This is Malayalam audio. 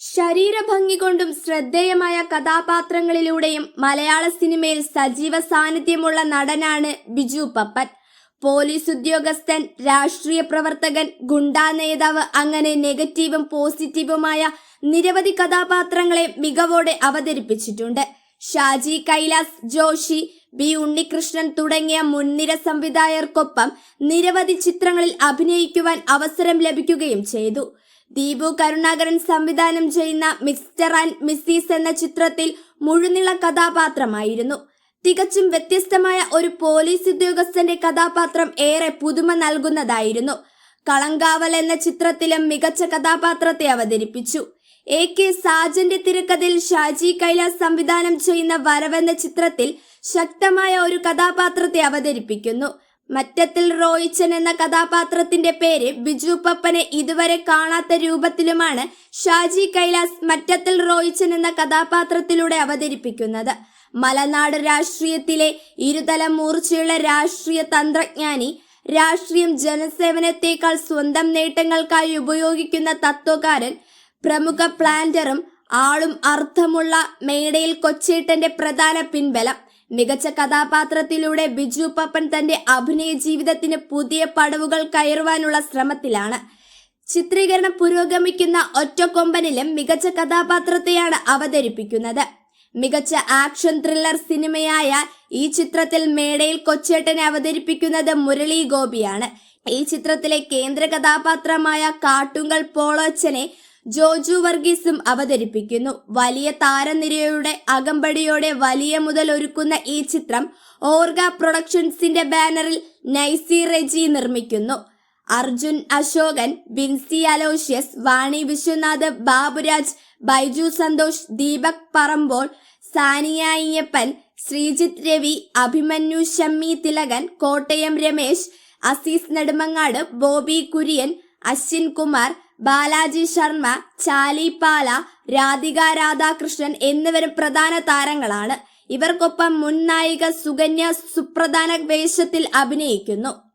ശരീരഭംഗി കൊണ്ടും ശ്രദ്ധേയമായ കഥാപാത്രങ്ങളിലൂടെയും മലയാള സിനിമയിൽ സജീവ സാന്നിധ്യമുള്ള നടനാണ് ബിജു പപ്പൻ. പോലീസ് ഉദ്യോഗസ്ഥൻ രാഷ്ട്രീയ പ്രവർത്തകൻ ഗുണ്ടാ നേതാവ് അങ്ങനെ നെഗറ്റീവും പോസിറ്റീവുമായ നിരവധി കഥാപാത്രങ്ങളെ മികവോടെ അവതരിപ്പിച്ചിട്ടുണ്ട്. ഷാജി കൈലാസ് ജോഷി ബി ഉണ്ണികൃഷ്ണൻ തുടങ്ങിയ മുൻനിര സംവിധായകർക്കൊപ്പം നിരവധി ചിത്രങ്ങളിൽ അഭിനയിക്കുവാൻ അവസരം ലഭിക്കുകയും ചെയ്തു. ദീപു കരുണാകരൻ സംവിധാനം ചെയ്യുന്ന മിസ്റ്റർ ആൻഡ് മിസ്സീസ് എന്ന ചിത്രത്തിൽ മുഴുനീള കഥാപാത്രമായിരുന്നു. തികച്ചും വ്യത്യസ്തമായ ഒരു പോലീസ് ഉദ്യോഗസ്ഥന്റെ കഥാപാത്രം ഏറെ പുതുമ നൽകുന്നതായിരുന്നു. കളങ്കാവൽ എന്ന ചിത്രത്തിലും മികച്ച കഥാപാത്രത്തെ അവതരിപ്പിച്ചു. എ കെ സാജന്റെ തിരക്കഥയിൽ ഷാജി കൈലാസ് സംവിധാനം ചെയ്യുന്ന വരവെന്ന ചിത്രത്തിൽ ശക്തമായ ഒരു കഥാപാത്രത്തെ അവതരിപ്പിക്കുന്നു. മറ്റത്തിൽ റോയിച്ചൻ എന്ന കഥാപാത്രത്തിന്റെ പേര് ബിജു പപ്പനെ ഇതുവരെ കാണാത്ത രൂപത്തിലുമാണ് ഷാജി കൈലാസ് മറ്റത്തിൽ റോയിച്ചൻ എന്ന കഥാപാത്രത്തിലൂടെ അവതരിപ്പിക്കുന്നത്. മലനാട് രാഷ്ട്രീയത്തിലെ ഇരുതല മൂർച്ചയുള്ള രാഷ്ട്രീയ തന്ത്രജ്ഞാനി രാഷ്ട്രീയം ജനസേവനത്തെക്കാൾ സ്വന്തം നേട്ടങ്ങൾക്കായി ഉപയോഗിക്കുന്ന തത്വകാരൻ പ്രമുഖ പ്ലാന്ററും ആളും അർത്ഥമുള്ള മേടയിൽ കൊച്ചേട്ടന്റെ പ്രധാന പിൻബലം. മികച്ച കഥാപാത്രത്തിലൂടെ ബിജു പപ്പൻ തന്റെ അഭിനയ ജീവിതത്തിന് പുതിയ പടവുകൾ കയറുവാനുള്ള ശ്രമത്തിലാണ്. ചിത്രീകരണം പുരോഗമിക്കുന്ന ഒറ്റക്കൊമ്പനിലും മികച്ച കഥാപാത്രത്തെയാണ് അവതരിപ്പിക്കുന്നത്. മികച്ച ആക്ഷൻ ത്രില്ലർ സിനിമയായ ഈ ചിത്രത്തിൽ മേടയിൽ കൊച്ചേട്ടനെ അവതരിപ്പിക്കുന്നത് മുരളി ഗോപിയാണ്. ഈ ചിത്രത്തിലെ കേന്ദ്ര കഥാപാത്രമായ കാട്ടുങ്കൽ പോളോച്ചനെ ജോജു വർഗീസും അവതരിപ്പിക്കുന്നു. വലിയ താരനിരയുടെ അകമ്പടിയോടെ വലിയ മുതൽ ഒരുക്കുന്ന ഈ ചിത്രം ഓർഗ പ്രൊഡക്ഷൻസിന്റെ ബാനറിൽ നൈസി റെജി നിർമ്മിക്കുന്നു. അർജുൻ അശോകൻ വിൻസി അലോഷ്യസ് വാണി വിശ്വനാഥ് ബാബുരാജ് ബൈജു സന്തോഷ് ദീപക് പറമ്പോൾ സാനിയ അയ്യപ്പൻ ശ്രീജിത്ത് രവി അഭിമന്യു ഷമ്മി തിലകൻ കോട്ടയം രമേശ് അസീസ് നെടുമങ്ങാട് ബോബി കുര്യൻ അശ്വിൻ കുമാർ ബാലാജി ശർമ്മ ചാലി പാല രാധിക രാധാകൃഷ്ണൻ എന്നിവരും പ്രധാന താരങ്ങളാണ്. ഇവർക്കൊപ്പം മുൻ നായിക സുകന്യ സുപ്രധാന വേഷത്തിൽ അഭിനയിക്കുന്നു.